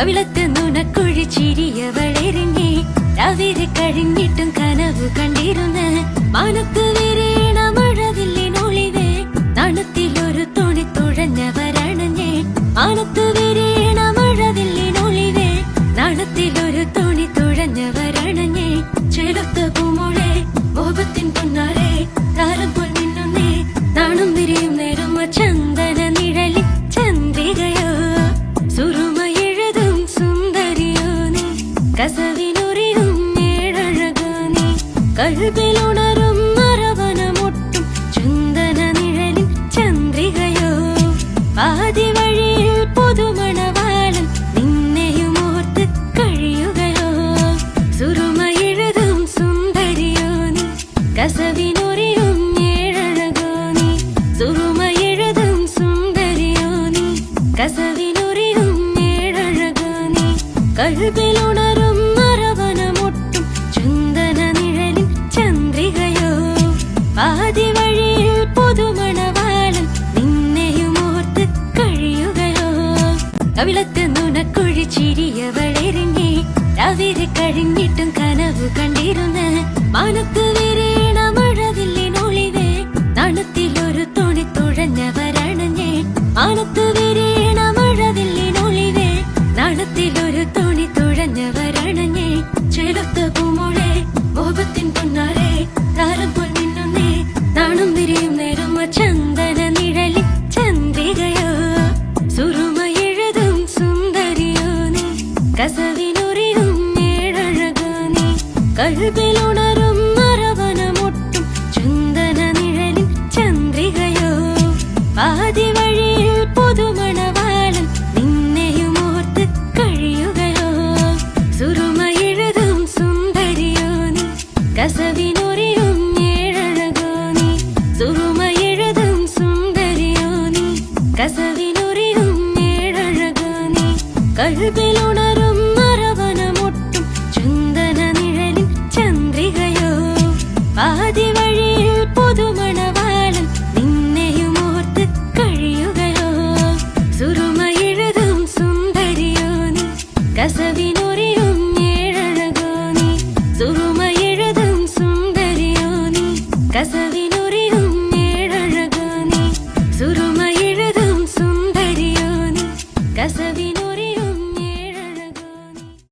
കവിളത്ത് നുണക്കുഴി ചിരിയവളെറിഞ്ഞേ രാവിലെ കഴിഞ്ഞിട്ടും കനവ് കണ്ടിരുന്ന് മാനത്ത് വിരീണ കസവിനുറിയും ഏഴഴകോ നീ. കഴുകിലുണരും മരവനമൊട്ടും ചന്ദന നിഴലിൽ ചന്ദ്രികയോ. പാതി വഴിയിൽ പുതുമണവാളൻ നിന്നെയും ഓർത്ത് കഴിയുകയോ. സുറുമ സുന്ദരിയോ നീ. കസവിനുറിയും ഏഴഴകോ നീ. സുറുമ എഴുതും സുന്ദരിയോ നീ. കസവിനുറിയും ഏഴഴകോ നീ. കഴുകിലുണരും കവിളത്ത് നുണക്കുഴി ചിരിയവളെറിഞ്ഞേ രാവിലെ കഴിഞ്ഞിട്ടും കനവ് കണ്ടിരുന്ന്. മാനത്ത് വിരീണ മഴവില്ലിനൊളിവേ. തണുത്തിലൊരു തുണി തുഴഞ്ഞവരണഞ്ഞേ. മാനത്ത് വിരീണ മഴവില്ലിനൊളിവേ. നാണത്തിലൊരു തുണി തുഴഞ്ഞവരണഞ്ഞേ. ചെലുത്ത പൂമോളെ മോഹത്തിൻ പൊന്നാരെ കസവിനുറിയും ഏഴഴകോ നീ. കഴുകിലുണരും മരവനമൊട്ടും ചന്ദന നിഴലിൽ ചന്ദ്രികയോ. പാതി പുതുമണവാളൻ നിന്നെയും ഓർത്ത് കഴിയുകയോ. സുറുമ സുന്ദരിയോ നീ. കസവിനുറിയും ഏഴഴകോ നീ. സുറുമ എഴുതും സുന്ദരിയോ നീ. കസവിനുറിയും ഏഴഴകോ നീ. കഴുകിലുണരും கசவி